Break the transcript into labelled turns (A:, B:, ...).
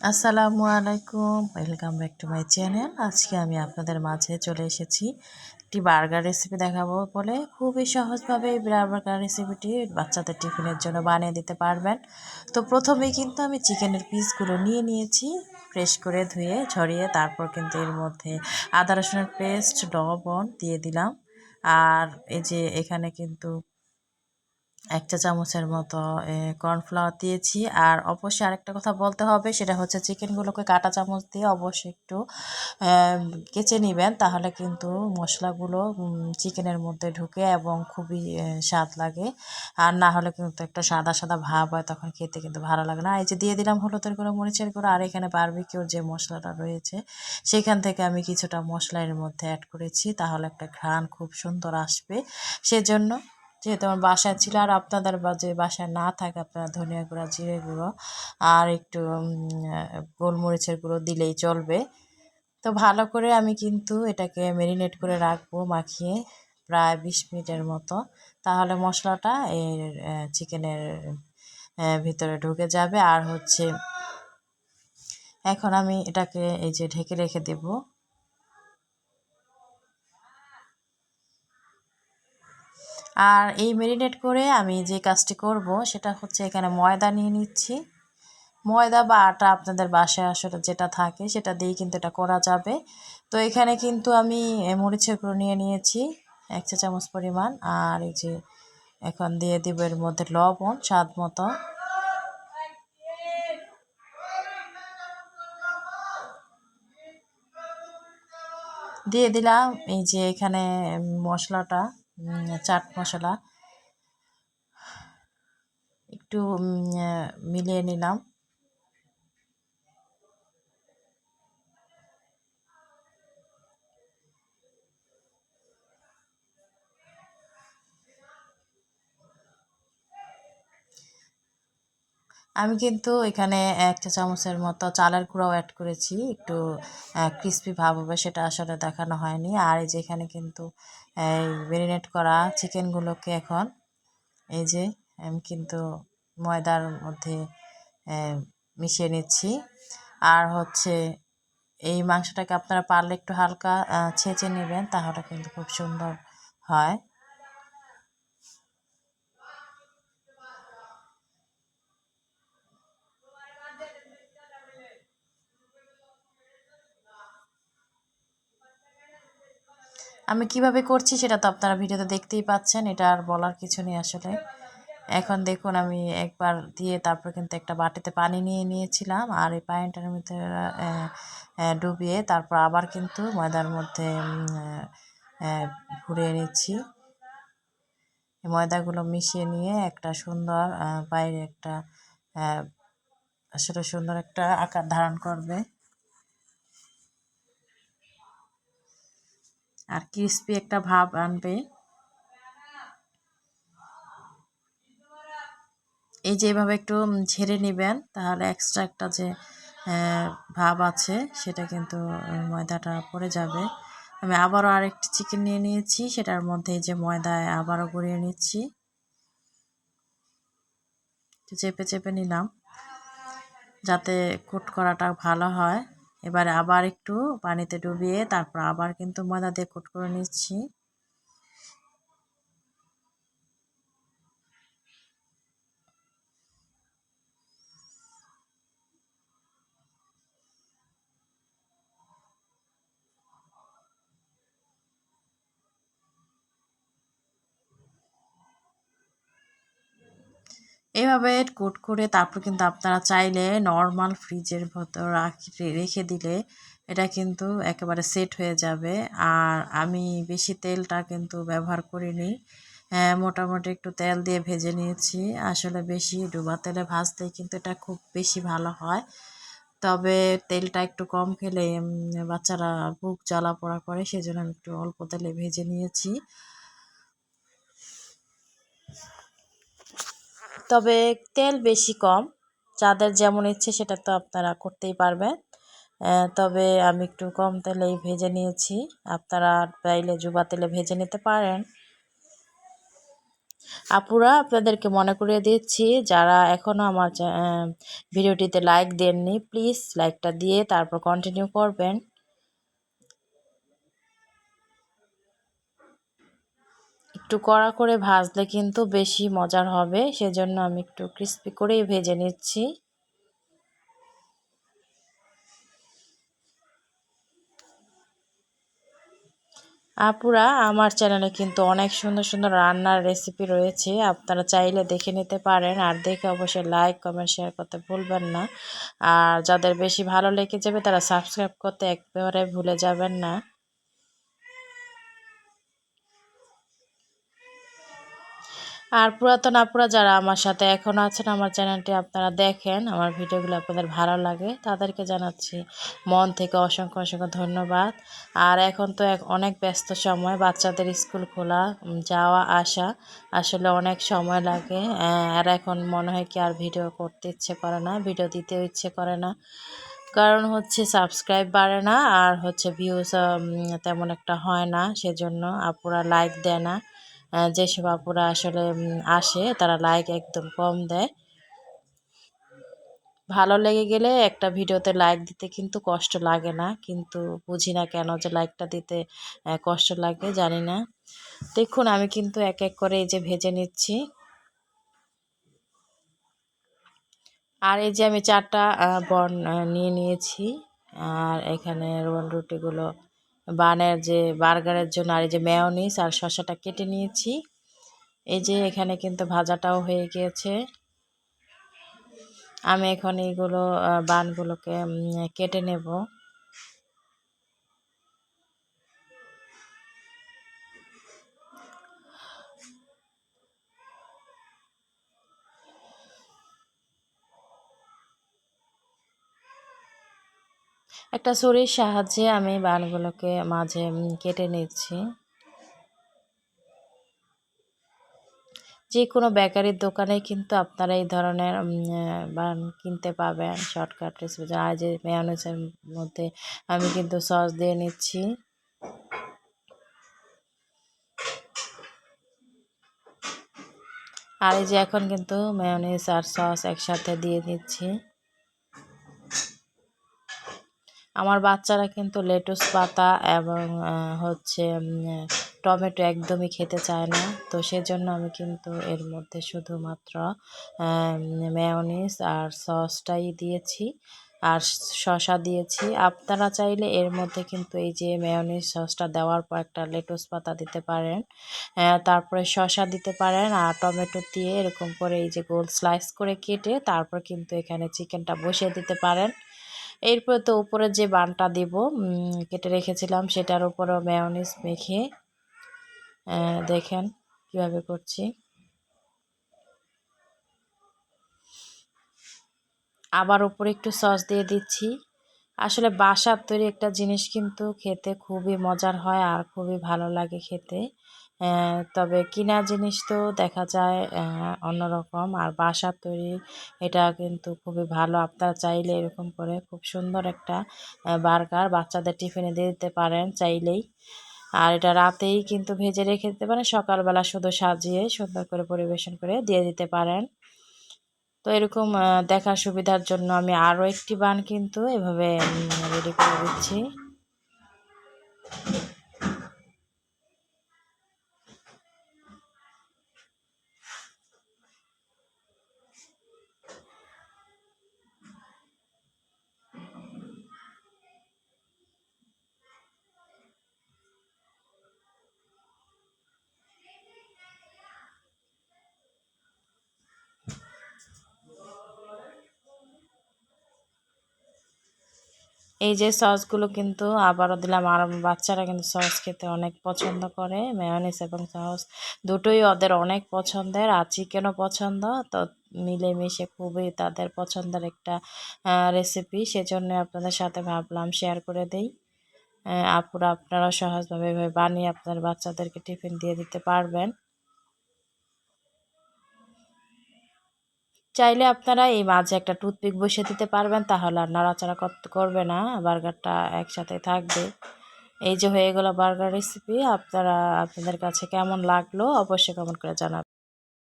A: আসসালামু আলাইকুম welcome back to my channel আজকে আমি আপনাদের মাঝে চলে এসেছি একটি বার্গার রেসিপি দেখাবো বলে। খুবই সহজভাবে এই বার্গার রেসিপিটি বাচ্চাদের টিফিনের জন্য বানিয়ে দিতে পারবেন। তো প্রথমে কিন্তু আমি চিকেনের পিসগুলো নিয়ে নিয়েছি ফ্রেশ করে ধুয়ে ঝরিয়ে তারপর কিন্তু এর মধ্যে আদা রসুনের পেস্ট লবণ দিয়ে দিলাম। আর এই যে এখানে কিন্তু এক চা চামচের মতো কর্নফ্লাওয়ার দিয়েছি। আর অবশ্যই আরেকটা কথা বলতে হবে, সেটা হচ্ছে চিকেনগুলোকে কাটা চামচ দিয়ে অবশ্যই একটু কেচে নেবেন। তাহলে কিন্তু মশলাগুলো চিকেনের মধ্যে ঢুকে এবং খুবই স্বাদ লাগে। আর না হলে কিন্তু একটা সাদা সাদা ভাব হয়, তখন খেতে কিন্তু ভালো লাগে না। এই যে দিয়ে দিলাম হলুদের গুঁড়ো, মরিচের গুঁড়ো, আর এখানে বারবিকিউর যে মশলাটা রয়েছে, সেখান থেকে আমি কিছুটা মশলা এর মধ্যে অ্যাড করেছি। তাহলে একটা ঘ্রাণ খুব সুন্দর আসবে। সেজন্য যেহেতু আমার বাসায় ছিল আর আপনাদের যে বাসায় না থাকে আপনারা ধনিয়া গুঁড়া, জিরে গুঁড়ো আর একটু গোলমরিচের গুঁড়ো দিলেই চলবে। তো ভালো করে আমি কিন্তু এটাকে ম্যারিনেট করে রাখব মাখিয়ে প্রায় বিশ মিনিটের মতো। তাহলে মশলাটা এর চিকেনের ভিতরে ঢুকে যাবে। আর হচ্ছে, এখন আমি এটাকে এই যে ঢেকে রেখে দেবো। আর এই মেরিনেট করে আমি যে কাজটি করব সেটা হচ্ছে এখানে ময়দা নিয়ে নিচ্ছি। ময়দা বা আটা আপনাদের বাসায় আসলে যেটা থাকে সেটা দিয়েই কিন্তু এটা করা যাবে। তো এখানে কিন্তু আমি মরিচের গুঁড়ো নিয়ে নিয়েছি, এক চা চামচ পরিমাণ। আর এই যে এখন দিয়ে দিব এর মধ্যে লবণ, স্বাদ মতো। দিয়ে দিলাম এই যে এখানে মশলাটা। চাট মশলা। একটু মিলিয়ে নিলাম। আমি কিন্তু এখানে একটা চামচের মতো চালের গুঁড়াও অ্যাড করেছি। একটু ক্রিস্পি ভাব হবে সেটা আসলে দেখানো হয়নি। আর এই যে এখানে কিন্তু, এই ম্যারিনেট করা চিকেনগুলোকে এখন, এই যে আমি কিন্তু ময়দার মধ্যে মিশিয়ে নিচ্ছি। আর হচ্ছে, এই মাংসটাকে আপনারা পারলে একটু হালকা ছেঁচে নেবেন, তাহলে কিন্তু খুব সুন্দর হয়। আমি কীভাবে করছি সেটা তো আপনারা ভিডিওতে দেখতেই পাচ্ছেন, এটা আর বলার কিছু নেই আসলে। এখন দেখুন, আমি একবার দিয়ে তারপর কিন্তু একটা বাটিতে পানি নিয়ে নিয়েছিলাম, আর এই পানিটার মধ্যে ডুবিয়ে তারপর আবার কিন্তু ময়দার মধ্যে ঘুরিয়ে নিচ্ছি। ময়দাগুলো মিশিয়ে নিয়ে একটা সুন্দর বাইরে একটা আসলে সুন্দর একটা আকার ধারণ করবে। আর ক্রিস্পি একটা ভাব আনবে। এই যে এভাবে একটু ঝেড়ে নেবেন, তাহলে এক্সট্রা একটা যে ভাব আছে, সেটা কিন্তু ময়দাটা পড়ে যাবে। আমি আবারও আরেকটি চিকেন নিয়ে নিয়েছি, সেটার মধ্যে যে ময়দায় আবারও গড়িয়ে নিচ্ছি। চেপে চেপে নিলাম, যাতে কুট করাটা ভালো হয়। এবারে আবার একটু পানিতে ডুবিয়ে তারপর আবার কিন্তু ময়দা দিয়ে কুট করে নিচ্ছি। এভাবে কোট করে তারপর কিন্তু আপনারা চাইলে নর্মাল ফ্রিজের ভেতর রেখে দিলে এটা কিন্তু একেবারে সেট হয়ে যাবে। আর আমি বেশি তেলটা কিন্তু ব্যবহার করিনি। হ্যাঁ মোটামুটি একটু তেল দিয়ে ভেজে নিয়েছি। আসলে বেশি ডুবা তেলে ভাজতে কিন্তু এটা খুব বেশি ভালো হয়। তবে তেলটা একটু কম খেলে বাচ্চারা বুক জ্বালা পোড়া করে, সেজন্য আমি একটু অল্প তেলে ভেজে নিয়েছি। তবে তেল বেশি কম। যাদের যেমন ইচ্ছে সেটা তো আপনারা করতেই পারবেন। তবে আমি একটু কম তেলেই ভেজে নিয়েছি। আপনারা চাইলে জুবা তেলে ভেজে নিতে পারেন। আপুরা, আপনাদেরকে মনে করিয়ে দিচ্ছি, যারা এখনও আমার ভিডিওটিতে লাইক দেননি প্লিজ লাইকটা দিয়ে তারপর কন্টিনিউ করবেন। একটু কড়া করে ভাজলে কিন্তু বেশি মজার হবে। সেজন্য আমি একটু ক্রিস্পি করেই ভেজে নিচ্ছি। আপুরা, আমার চ্যানেলে কিন্তু অনেক সুন্দর সুন্দর রান্নার রেসিপি রয়েছে। আপনারা চাইলে দেখে নিতে পারেন। আর দেখে অবশ্যই লাইক কমেন্ট শেয়ার করতে ভুলবেন না। আর যাদের বেশি ভালো লেগে যাবে, তারা সাবস্ক্রাইব করতে একেবারে ভুলে যাবেন না। আর পুরাতন আপুরা যারা আমার সাথে এখন আছেন আমার চ্যানেলটি আপনারা দেখেন, আমার ভিডিওগুলো আপনাদের ভালো লাগে, তাদেরকে জানাচ্ছি মন থেকে অসংখ্য অসংখ্য ধন্যবাদ। আর এখন তো এক অনেক ব্যস্ত সময়, বাচ্চাদের স্কুল খোলা যাওয়া, আসা আসলে অনেক সময় লাগে। আর এখন মনে হয় কি আর ভিডিও করতে ইচ্ছে করে না, ভিডিও দিতেও ইচ্ছে করে না। কারণ হচ্ছে সাবস্ক্রাইব বাড়ে না, আর হচ্ছে ভিউজ তেমন একটা হয় না, সেজন্য আপুরা লাইক দেয় না। যেসব আপুরা আসলে আসে, তারা লাইক একদম কম দেয়। ভালো লেগে গেলে একটা ভিডিওতে লাইক দিতে কিন্তু কষ্ট লাগে না, কিন্তু বুঝি না কেন যে লাইকটা দিতে কষ্ট লাগে, জানি না। দেখুন, আমি কিন্তু এক এক করে এই যে ভেজে নিচ্ছি। আর এই যে আমি চারটা বন নিয়ে নিয়েছি। আর এখানে রোল রুটিগুলো বানের যে বার্গারের জন্য আর এই যে মেয়নিস আর শসাটা কেটে নিয়েছি। এই যে এখানে কিন্তু ভাজাটাও হয়ে গিয়েছে। আমি এখন এইগুলো বানগুলোকে কেটে নেব। একটা ছুরির সাহায্যে আমি বানগুলোকে মাঝে কেটে নিচ্ছি। যে কোনো বেকারির দোকানে কিন্তু আপনারা এই ধরনের বান কিনতে পাবেন শর্টকাট রেসিপি। আর যে মেয়নিজের মধ্যে আমি কিন্তু সস দিয়ে নিচ্ছি। আর এই যে এখন কিন্তু মেয়নিজ আর সস একসাথে দিয়ে দিচ্ছি আমার বাচ্চারা কিন্তু লেটুস পাতা এবং হচ্ছে টমেটো একদমই খেতে চায় না। তো সেজন্য আমি কিন্তু এর মধ্যে শুধুমাত্র মেয়নিস আর সসটাই দিয়েছি। আর শশা দিয়েছি। আপনারা চাইলে এর মধ্যে কিন্তু এই যে মেয়নিস সসটা দেওয়ার পর একটা লেটুস পাতা দিতে পারেন। তারপরে শশা দিতে পারেন আর টমেটো দিয়ে এরকম করে এই যে গোল স্লাইস করে কেটে তারপর কিন্তু এখানে চিকেনটা বসিয়ে দিতে পারেন। এরপর তো উপরে যে বানটা দিব কেটে রেখেছিলাম, সেটার উপরও মেয়নিস মেখে দেখেন কীভাবে করছি। আবার উপরে একটু সস দিয়ে দিচ্ছি। আসলে বাসার তৈরি একটা জিনিস কিন্তু খেতে খুবই মজার হয় আর খুবই ভালো লাগে খেতে। তবে কিনা জিনিস তো দেখা যায় অন্যরকম। আর বাসার তৈরি, এটা কিন্তু খুবই ভালো। আপনারা চাইলে এরকম করে খুব সুন্দর একটা বার্গার বাচ্চাদের টিফিনে দিয়ে দিতে পারেন চাইলেই। আর এটা রাতেই কিন্তু ভেজে রেখে দিতে পারেন, সকালবেলা শুধু সাজিয়ে সুন্দর করে পরিবেশন করে দিয়ে দিতে পারেন। তো এরকম দেখার সুবিধার জন্য আমি আরও একটি বান কিন্তু এভাবে রেডি করে দিচ্ছি। এই যে সসগুলো কিন্তু আবারও দিলাম আর বাচ্চারা কিন্তু সস খেতে অনেক পছন্দ করে মেয়নিস এবং সস দুটোই ওদের অনেক পছন্দের আর চিকেনও পছন্দ, তো মিলেমিশে খুবই তাদের পছন্দের একটা রেসিপি সেজন্য আপনাদের সাথে ভাবলাম শেয়ার করে দেই। আপুরা আপনারা সহজভাবে বানিয়ে আপনার বাচ্চাদেরকে টিফিন দিয়ে দিতে পারবেন। চাইলে আপনারা এই মাঝে একটা টুথপিক বসিয়ে দিতে পারবেন, তাহলে আর নাড়াচাড়া করতে করবে না। বার্গারটা একসাথে থাকবে। এই যে হয়ে গেল বার্গার রেসিপি আপনারা, আপনাদের কাছে কেমন লাগল অবশ্যই কেমন করে জানাবেন।